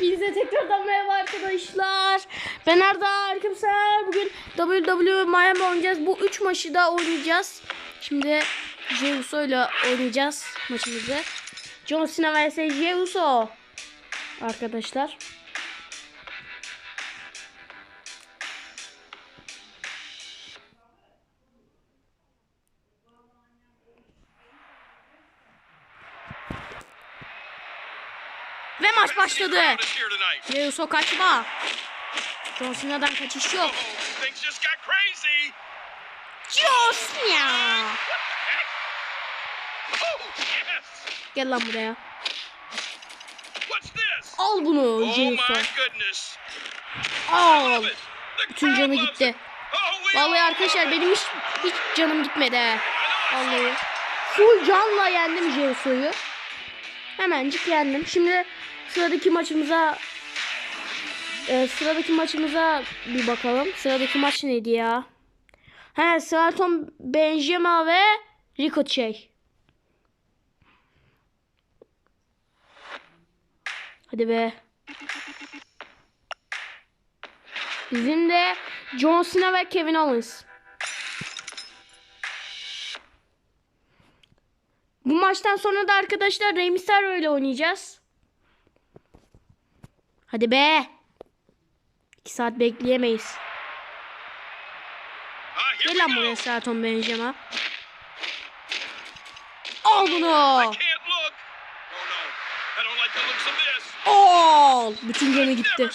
Hepinize tekrardan merhaba arkadaşlar. Ben Arda Arkımser. Bugün WWE Miami oynayacağız. Bu 3 maçı da oynayacağız. Şimdi Jey Uso ile oynayacağız maçımızı. John Cena vs Jey Uso. Arkadaşlar. Ve maç başladı. Is here tonight. Jey Uso kaçma. John Cena'dan kaçış yok. Oh. John Cena. Gel lan buraya. Al bunu Oh Jey my Uso. goodness. Al. Bütün canı gitti. it. Oh, Vallahi all arkadaşlar benim hiç, hiç canım gitmedi Vallahi. Full canla yendim Jey Uso'yu. Hemencik yendim. Şimdi sıradaki maçımıza e, sıradaki maçımıza bir bakalım. Sıradaki maç neydi ya? He, Shelton Benjamin ve Ricochet. Hadi be. Bizim de John Cena ve Kevin Owens. Bu maçtan sonra da arkadaşlar Mysterio ile oynayacağız. Hadi be. 2 saat bekleyemeyiz. Ah, Gel lan buraya Shelton Benjamin. Al bunu. Oh. Al. Bütün canı gitti.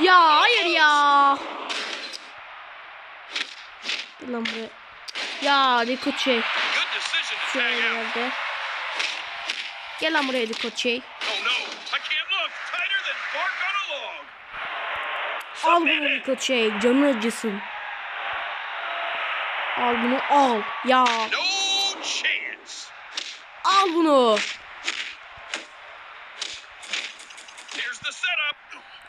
Ya hayır ya. Gel lan buraya. Ya Ricochet. Şöyle yerde. Gel lan buraya Ricochet. Al bunu Ricochet. Canı acısın. Al bunu al. Ya al bunu.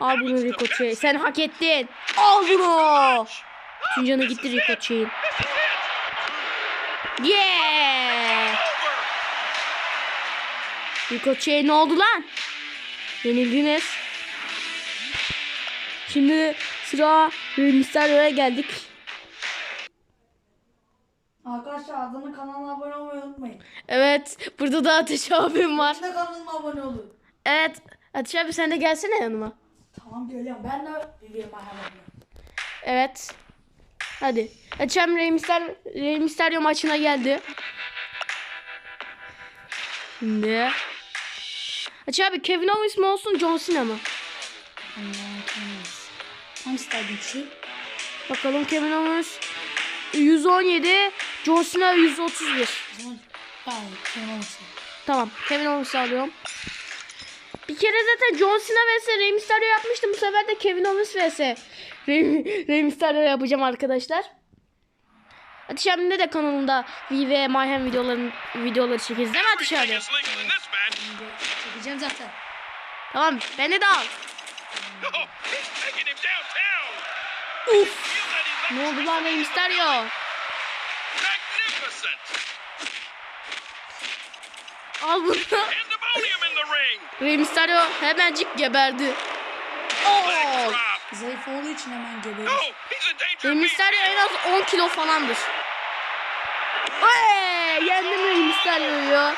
Al bunu Ricochet. Sen hak ettin. Al bunu. Canı gitti it. Yeah. Ricochet ne oldu lan? Yenildiniz. Şimdi sıra Mysterio'ya geldik. Arkadaşlar Arda'nın kanalına abone olmayı unutmayın. Evet. Burada da Ateş abim var. Ben de kanalıma abone olun. Evet. Ateş abi sen de gelsene yanıma. Tamam geliyorum. Ben de Mahalle. Evet. Hadi. Myster- Rey Mysterio maçına geldi. Şimdi. Ateş abi Kevin Owens mi olsun John Cena mı? Hangisi daha güçlü? Bakalım Kevin Owens 117, John Cena 131. O zaman ben Kevin Owens'ı. Tamam Kevin Owens'ı alıyorum. Bir kere zaten John Cena vs Rey Mysterio yapmıştım. Bu sefer de Kevin Owens vs Mysterio yapacağım arkadaşlar. Ateş abimde de kanalında V ve Mayhem videoların videoları çekeceğiz değil mi Ateş abi? Çekeceğim zaten. Tamam beni de al. Oh. Uf. Ne oldu lan Rey Mysterio? Al bunu. Rey Mysterio hemencik geberdi. Oh. Zayıf olduğu için hemen geberir. He's a danger Rey beast. Mysterio en az 10 kilo falandır. Eee, yendim Rey Mysterio'yu.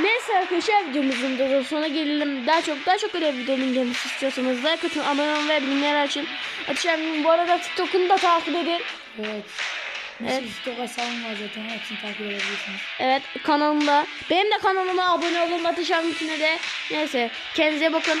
Neyse arkadaşlar videomuzun da sonuna gelelim. Daha çok daha çok öyle videonun gelmesi istiyorsanız like atın, abone olun ve bildirimleri açın. Ateşem bu arada TikTok'unu da takip edin. Evet. Evet. TikTok hesabım var zaten. Hepsini takip edebilirsiniz. Evet kanalımda. Benim de kanalıma abone olun Ateşem içine de. Neyse kendinize bakın.